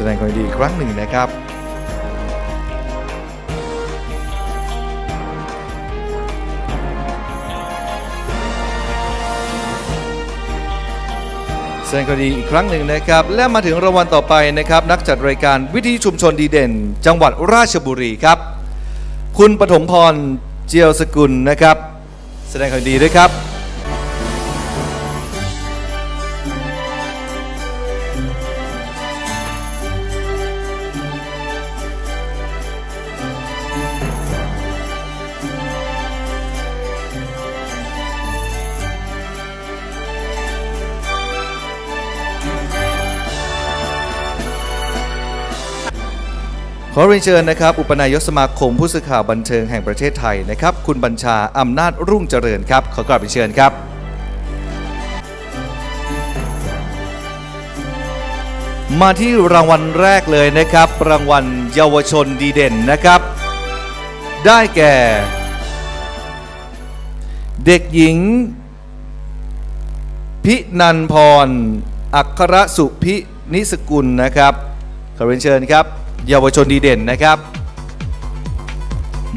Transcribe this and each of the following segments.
แสดงความดีอีกครั้งหนึ่งนะครับแสดงความดีอีกครั้งหนึ่งนะครับ และมาถึงรางวัลต่อไปนะครับ นักจัดรายการวิทยุชุมชนดีเด่น จังหวัดราชบุรีครับ คุณปฐมพรเจียวสกุลนะครับ แสดงความดีด้วยครับ อเรียนเชิญนะครับ อุปนายกสมาคมผู้สื่อข่าวบันเทิงแห่งประเทศไทยนะครับ คุณบัญชาอำนาจรุ่งเจริญครับ ขอกราบเรียนเชิญครับ มาที่รางวัลแรกเลยนะครับ รางวัลเยาวชนดีเด่นนะครับ ได้แก่ เด็กหญิง พินันพร อัครสุพินิสกุลนะครับ ขอเรียนเชิญครับ เยาวชนดีเด่นนะครับ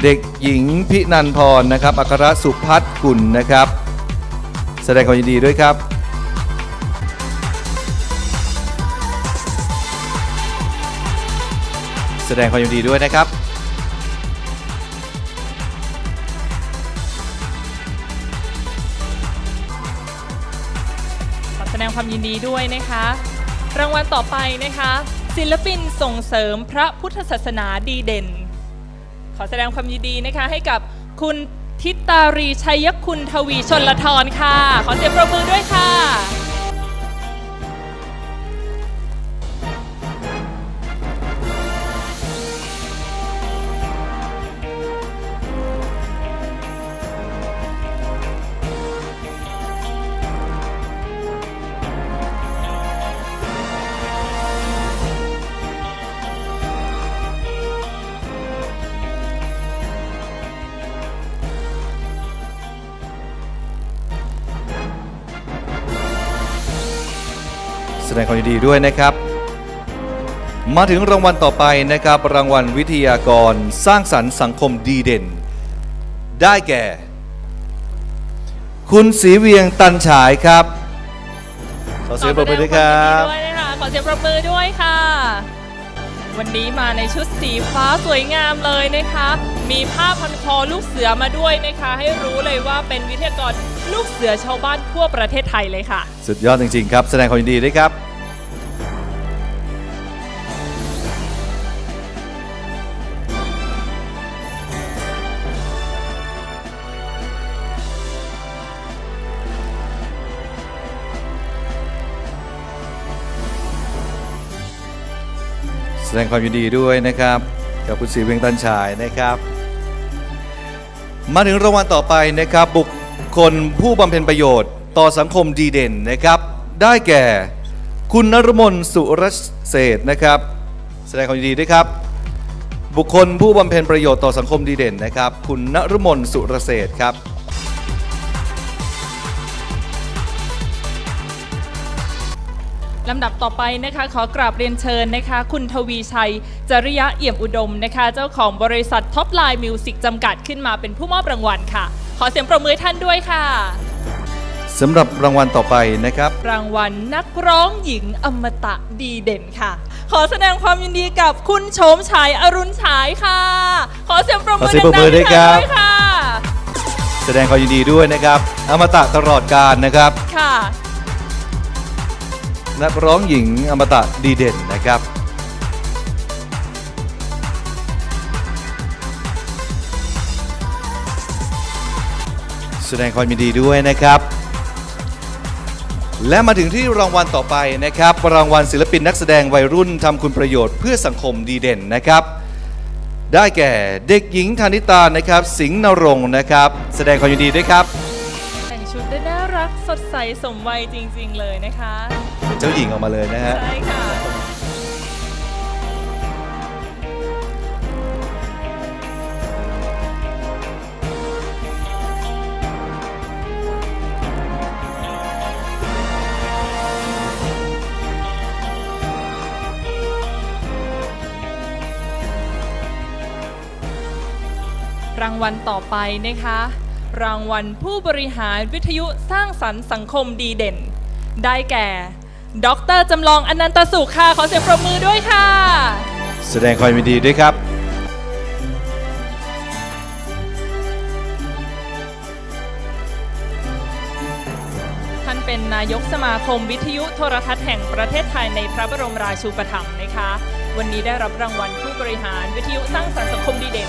เด็กหญิงพินันพรนะครับอัครสุพัฒน์กุลนะครับ แสดงความยินดีด้วยครับแสดงความยินดีด้วยนะครับ ขอแสดงความยินดีด้วยนะคะ รางวัลต่อไปนะคะ ศิลปินส่งเสริมพระพุทธศาสนาดีเด่น ขอแสดงความยินดีนะคะให้กับคุณทิตารีชัยคุณทวีชนละทรค่ะ ขอเสียงปรบมือด้วยค่ะ ดงความยินดีด้วยนะครับ มาถึงรางวัลต่อไปนะครับ รางวัลวิทยากรสร้างสรรค์สังคมดีเด่น ได้แก่ คุณศรีเวียงตันฉายครับ ขอเสียงปรบมือด้วยครับ ขอเสียงปรบมือด้วยค่ะ วันนี้มาในชุดสีฟ้าสวยงามเลยนะคะ มีผ้าพันคอลูกเสือมาด้วยนะคะ ให้รู้เลยว่าเป็นวิทยากรลูกเสือชาวบ้านทั่วประเทศไทยเลยค่ะ สุดยอดจริงๆครับ แสดงความยินดีด้วยครับ ดงความยินดีด้วยนะครับ กับคุณศรีเวียงตันฉายนะครับ มาถึงรางวัลต่อไปนะครับ บุคคลผู้บำเพ็ญประโยชน์ ต่อสังคมดีเด่นนะครับ ได้แก่คุณนรมนสุรเศษนะครับ แสดงความยินดีด้วยครับ บุคคลผู้บำเพ็ญประโยชน์ต่อสังคมดีเด่นนะครับ คุณนรมนสุรเศษครับ ลำดับต่อไปนะคะขอกราบเรียนเชิญนะคะ คุณทวีชัย จริยะเอี่ยมอุดมนะคะ เจ้าของบริษัทท็อปไลน์มิวสิกจำกัดขึ้นมาเป็นผู้มอบรางวัลค่ะ ขอเสียงปรบมือให้ท่านด้วยค่ะ สำหรับรางวัลต่อไปนะครับ รางวัลนักร้องหญิงอมตะดีเด่นค่ะ ขอแสดงความยินดีกับคุณโฉมฉายอรุณฉายค่ะ ขอเสียงปรบมืขออเสียงปรบมือด้วยดังๆครับให้เธอด้วยค่ะ แสดงความยินดีด้วยนะครับ อมตะตลอดการนะครับ ค่ะ นักร้องหญิงอมตะดีเด่นนะครับแสดงความยินดีด้วยนะครับ และมาถึงที่รางวัลต่อไปนะครับ รางวัลศิลปินนักแสดงวัยรุ่นทำคุณประโยชน์เพื่อสังคมดีเด่นนะครับ ได้แก่เด็กหญิงธนิตานะครับ สิงห์นรงค์นะครับ แสดงความยินดีด้วยครับ แต่งชุดได้น่ารักสดใสสมวัยจริง ๆ เลยนะคะ เจ้าหญิงออกมาเลยนะฮะ ใช่ค่ะ รางวัลต่อไปนะคะ รางวัลผู้บริหารวิทยุสร้างสรรค์สังคมดีเด่น ได้แก่ ดรจำลองอนันตสุขค่ะ ขอเสียงปรบมือด้วยค่ะ แสดงความยินดีด้วยครับ ท่านเป็นนายกสมาคมวิทยุโทรทัศน์แห่งประเทศไทยในพระบรมราชูปถัมภ์นะคะ วันนี้ได้รับรางวัลผู้บริหารวิทยุสร้างสรรค์สังคมดีเด่น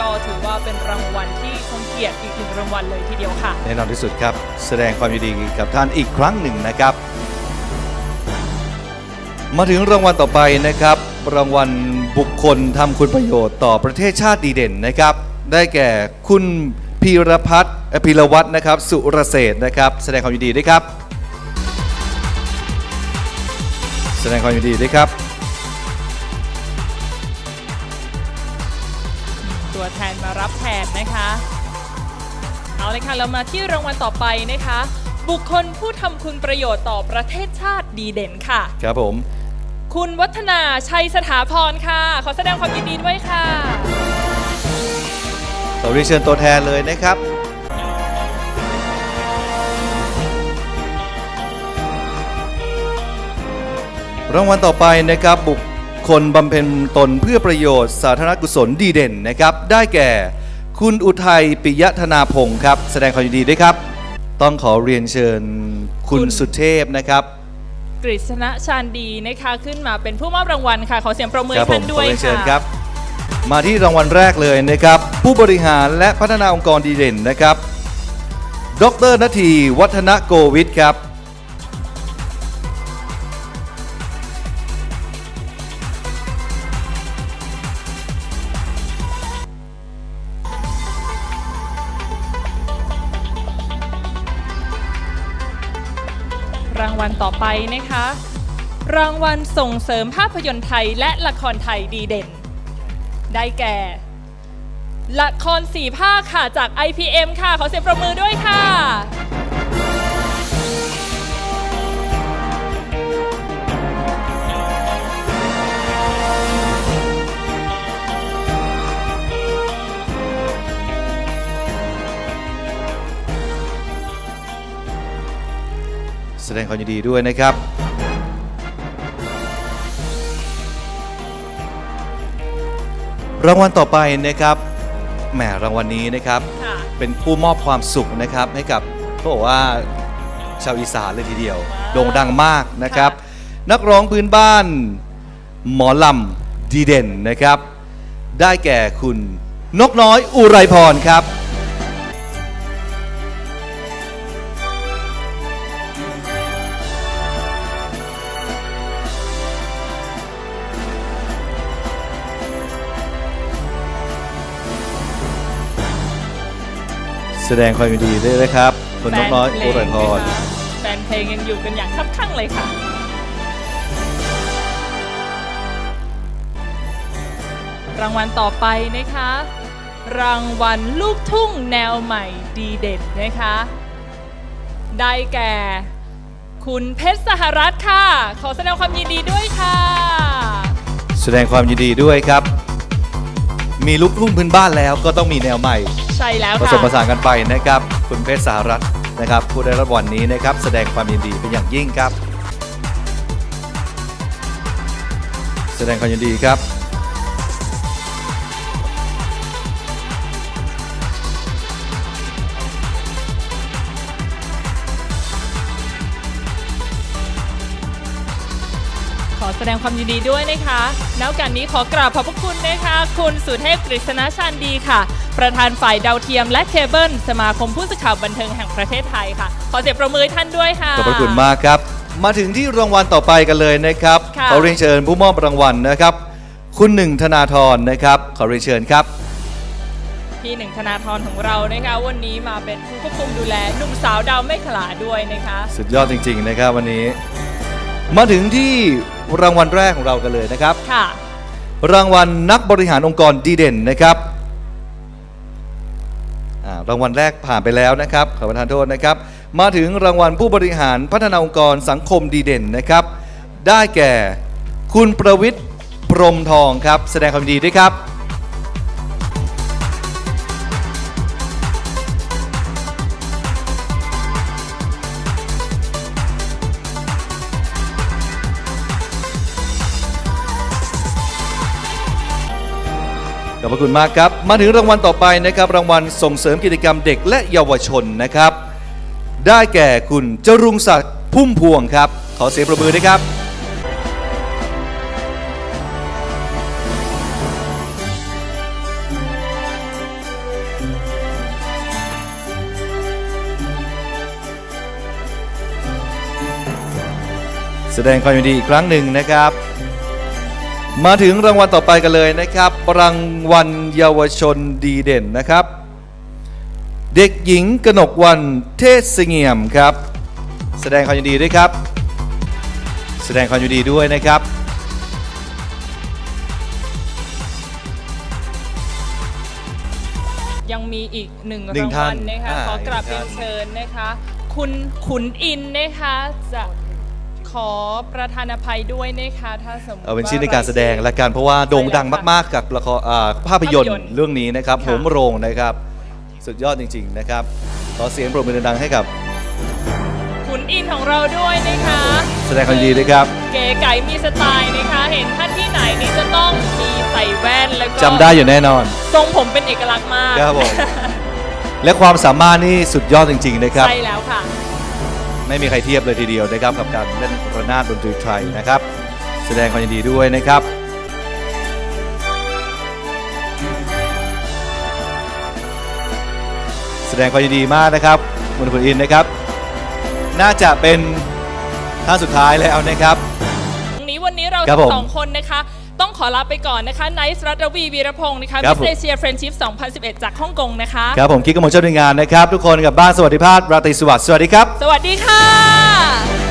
ก็ถือว่าเป็นรางวัลที่ทรงเกียรติอีกหนึ่งรางวัลเลยทีเดียวค่ะ แน่นอนที่สุดครับ แสดงความยินดีกับท่านอีกครั้งหนึ่งนะครับ มาถึงรางวัลต่อไปนะครับ รางวัลบุคคลทำคุณประโยชน์ต่อประเทศชาติดีเด่นนะครับ ได้แก่คุณพีรพัฒน์เอ่อพีรวัตรนะครับ สุรเศรษฐ์นะครับ แสดงความยินดีด้วยครับ แสดงความยินดีด้วยครับ ตัวแทนมารับแทนนะคะ เอาเลยค่ะ เรามาที่รางวัลต่อไปนะคะ บุคคลผู้ทำคุณประโยชน์ต่อประเทศชาติดีเด่นค่ะ ครับผม คุณวัฒนาชัยสถาพรค่ะ ขอแสดงความยินดีด้วยค่ะเราเรียนเชิญตัวแทนเลยนะครับ รางวัลต่อไปนะครับบุคคลบำเพ็ญตนเพื่อประโยชน์สาธารณกุศลดีเด่นนะครับ ได้แก่คุณอุทัยปิยธนาพงศ์ครับ แสดงความยินดีด้วยครับ ต้องขอเรียนเชิญคุณคุณสุเทพนะครับ กฤษณชาญดีนะคะขึ้นมาเป็นผู้มอบรางวัลค่ะ ขอเสียงประมือครับผท่ามนขด้อวยเรียนเชิค่ะญครับมาที่รางวัลแรกเลยนะครับ ผู้บริหารและพัฒนาองค์กรดีเด่นนะครับ ดรนาทีวัฒนโกวิทครับ ต่อไปนะคะ รางวัลส่งเสริมภาพยนตร์ไทยและละครไทยดีเด่น ได้แก่ ละครสี่ภาคค่ะจาก IPM ค่ะ ขอเสียงประมือด้วยค่ะ ดงความยินดีด้วยนะครับ รางวัลต่อไปนะครับแหมรางวัลนี้นะครับ ค่ะ เป็นผู้มอบความสุขนะครับให้กับเขาบอกว่าชาวอีสานเลยทีเดียวว้าวโด่งดังมากนะครับค่นักร้องพื้นบ้าน หมอลำดีเด่นนะครับ ได้แก่คุณนกน้อยอุไรพรครับ แสดงความยินดีด้วยนะครับคุณนกน้อยอุไรพรแฟนเพลงยังอยู่กันอย่างคับข้างเลยค่ะ รางวัลต่อไปนะคะ รางวัลลูกทุ่งแนวใหม่ดีเด่นนะคะ ได้แก่ คุณเพชรสหรัฐค่ะ ขอแสดงความยินดีด้วยค่ะ แสดงความยินดีด้วยครับ มีลูกทุ่งพื้นบ้านแล้วก็ต้องมีแนวใหม่ ใช่แล้วผสมผสานกันไปนะครับคุณเพชรสหรัฐนะครับผู้ได้รับวัลนี้นะครับแสดงความยินดีเป็นอย่างยิ่งครับ แสดงความยินดีครับ ขอแสดงความยินดีด้วยนะคะแล้วโอกันนี้ขอกราบขอบพระคุณนะคะ คุณสุเทพกฤษณชาญดีค่ะ ประธานฝ่ายดาวเทียมและเคเบิลสมาคมผู้สื่อข่าวบันเทิงแห่งประเทศไทยค่ะ ขอเสียงประมือให้ท่านด้วยค่ะ ขอบพระคุณมากครับ มาถึงที่รางวัลต่อไปกันเลยนะครับ ค่ะ ขอเรียนเชิญผู้มอบรางวัลนะครับ คุณหนึ่งธนาธรนะครับ ขอเรียนเชิญครับ พี่หนึ่งธนาธรของเรานะคะ วันนี้มาเป็นผู้ควบคุมดูแลหนุ่มสาวดาวไม่ขลาด้วยนะคะ สุดยอดจริง ๆ นะครับวันนี้ มาถึงที่ รางวัลแรกของเรากันเลยนะครับ ค่ะ รางวัลนักบริหารองค์กรดีเด่นนะครับอ่ารางวัลแรกผ่านไปแล้วนะครับขอประทานโทษนะครับ มาถึงรางวัลผู้บริหารพัฒนาองค์กรสังคมดีเด่นนะครับ ได้แก่ คุณประวิทย์พรหมทองครับ แสดงความยินดีด้วยครับ พระคุณมากครับ มาถึงรางวัลต่อไปนะครับ รางวัลส่งเสริมกิจกรรมเด็กและเยาวชนนะครับ ได้แก่คุณจรุงศักดิ์พุ่มพวงครับ ขอเสียงประมือด้วยครับ แสดงความยินดีอีกครั้งหนึ่งนะครับ มาถึงรางวัลต่อไปกันเลยนะครับ รางวัลเยาวชนดีเด่นนะครับ เด็กหญิงกนกวันเทศเสงี่ยมครับ แสดงความยินดีด้วยครับ แสดงความยินดีด้วยนะครับยังมีอีกหนึ่งหนึ่รางงท่าวันลนะคะอ่าขอกราบอีกเรียท่านนเชิญนะคะ คุณขุนอินนะคะจะ ขอประธานอภัยด้วยนะคะถ้าสมมติเอาเป็นว่าชิ้นในการแสดงยชื่อละกันเพราะว่าโด่งดังใช่แล้วค่ะมากๆกับละครอ่าภาพยนตภาพยร์นตร์เรื่องนี้นะครับค่ะโหมโรงนะครับ สุดยอดจริง ๆ นะครับ ขอเสียงปรบมือดังๆให้กับ ขุนอินของเราด้วยนะคะแสดงความยินดีด้วยครับ เก๋ไก่มีสไตล์นะคะ เห็นท่านที่ไหนนี่จะต้องมีใส่แว่นแล้วก็จำได้อยู่แน่นอน ทรงผมเป็นเอกลักษณ์มาก ครับผม และความสามารถนี่สุดยอดจริง ๆ นะครับ ใช่แล้วค่ะ ไม่มีใครเทียบเลยทีเดียวนะครับกับการเล่นระนาดดนตรีไทยนะครับ แสดงความยินดีด้วยนะครับแสดงความยินดีมากนะครับคุณคุณอินนะครับ น่าจะเป็นท่านสุดท้ายแล้วนะครับ ตรงนี้วันนี้เราครับทั้ผมงสองคนนะคะ ต้องขอลาไปก่อนนะคะไนซ์รัตวีวีรพงศ์นะคะครัมิบสผม เอเชียเฟรนชิพ2011 จากฮ่องกงนะคะ ครับผมคิดกระมวลเจ้าหน่วยงานนะครับ ทุกคนกลับบ้านสวัสดิภาพราตรีสวัสดิ์สวัสดีครับ สวัสดีค่ะ